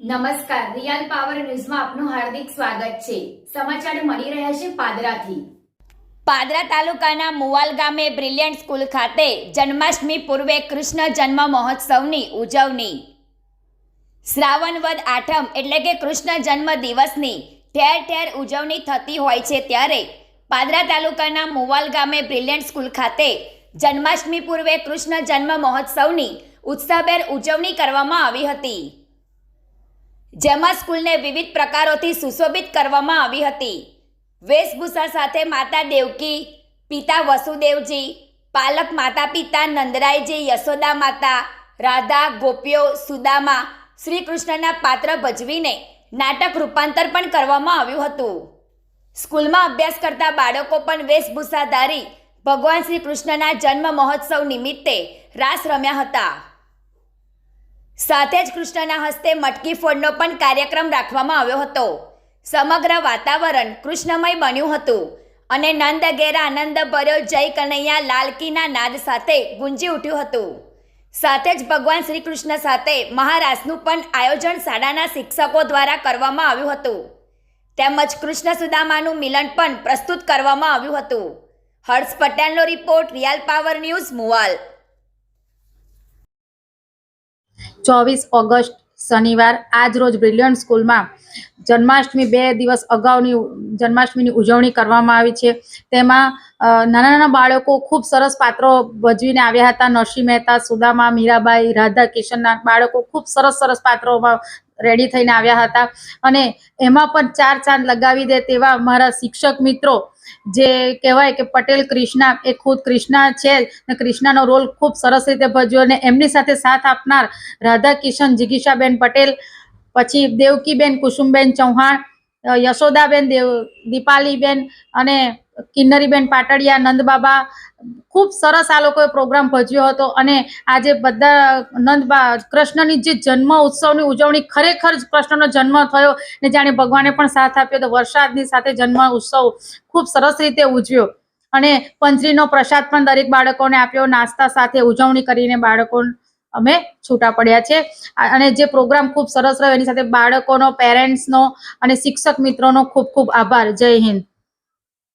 નમસ્કાર, real power ન્યૂઝમાં આપનું હાર્દિક સ્વાગત છે. સમાચાર મળી રહ્યા છે પાદરાથી. પાદરા તાલુકાના મુવાલ ગામે બ્રિલિયન્ટ સ્કૂલ ખાતે જન્માષ્ટમી પૂર્વે કૃષ્ણ જન્મ મહોત્સવની ઉજવણી. શ્રાવણ વદ આઠમ એટલે કે કૃષ્ણ જન્મ દિવસની ઠેર ઠેર ઉજવણી થતી હોય છે ત્યારે પાદરા તાલુકાના મુવાલ ગામે બ્રિલિયન્ટ સ્કૂલ ખાતે જન્માષ્ટમી પૂર્વે કૃષ્ણ જન્મ મહોત્સવની ઉત્સાહભેર ઉજવણી કરવામાં આવી હતી. જેમાં સ્કૂલને વિવિધ પ્રકારોથી સુશોભિત કરવામાં આવી હતી. વેશભૂષા સાથે માતા દેવકી, પિતા વસુદેવજી, પાલક માતા પિતા નંદરાયજી, યશોદા માતા, રાધા, ગોપીઓ, સુદામા શ્રી કૃષ્ણના પાત્ર ભજવીને નાટક રૂપાંતર પણ કરવામાં આવ્યું હતું. સ્કૂલમાં અભ્યાસ કરતા બાળકો પણ વેશભૂષા ધારી ભગવાન શ્રી કૃષ્ણના જન્મ મહોત્સવ નિમિત્તે રાસ રમ્યા હતા. સાથે જ કૃષ્ણના હસ્તે મટકી ફોડનો પણ કાર્યક્રમ રાખવામાં આવ્યો હતો. સમગ્ર વાતાવરણ કૃષ્ણમય બન્યું હતું અને નંદ ઘેર આનંદ ભર્યો જય કનૈયા લાલકીના નાદ સાથે ગુંજી ઉઠ્યું હતું. સાથે જ ભગવાન શ્રી કૃષ્ણ સાથે મહારાસનું પણ આયોજન શાળાના શિક્ષકો દ્વારા કરવામાં આવ્યું હતું. તેમજ કૃષ્ણ સુદામાનું મિલન પણ પ્રસ્તુત કરવામાં આવ્યું હતું. હર્ષ પટેલનો રિપોર્ટ રિયલ પાવર ન્યૂઝ મુવાલ. ચોવીસ ઓગસ્ટ શનિવાર આજ રોજ બ્રિલિયન્ટ સ્કૂલમાં જન્માષ્ટમી બે દિવસ અગાઉની જન્માષ્ટમીની ઉજવણી કરવામાં આવી છે. તેમાં નાના નાના બાળકો ખૂબ સરસ પાત્રો ભજવીને આવ્યા હતા. નરસિંહ મહેતા, સુદામા, મીરાબાઈ, રાધા, કિશનના બાળકો ખૂબ સરસ સરસ પાત્રોમાં રેડી થઈને આવ્યા હતા. અને એમાં પણ ચાર ચાંદ લગાવી દે તેવા મારા શિક્ષક મિત્રો, જે કહેવાય કે પટેલ ક્રિષ્ના એ ખુદ ક્રિષ્ના છે ને ક્રિષ્નાનો રોલ ખૂબ સરસ રીતે ભજવ્યો અને એમની સાથે સાથ આપનાર રાધા, કિશન જિગીશાબેન પટેલ, પછી દેવકીબેન, કુસુમબેન ચૌહાણ યશોદાબેન, દેવ, દીપાલીબેન અને કિન્નરીબેન પાટડિયા, નંદબાબા, ખૂબ સરસ આ લોકોએ પ્રોગ્રામ ભજ્યો હતો અને આજે બધા નંદબા, કૃષ્ણની જે જન્મ ઉત્સવની ઉજવણી ખરેખર કૃષ્ણનો જન્મ થયો ને જાણે ભગવાને પણ સાથ આપ્યો તો વરસાદની સાથે જન્મ ઉત્સવ ખૂબ સરસ રીતે ઉજવ્યો. અને પંજરીનો પ્રસાદ પણ દરેક બાળકોને આપ્યો, નાસ્તા સાથે ઉજવણી કરીને બાળકો અમે છૂટા પડ્યા છે. અને જે પ્રોગ્રામ ખૂબ સરસ રહ્યો, એની સાથે બાળકોનો, પેરેન્ટ્સનો અને શિક્ષક મિત્રોનો ખૂબ ખૂબ આભાર. જય હિન્દ.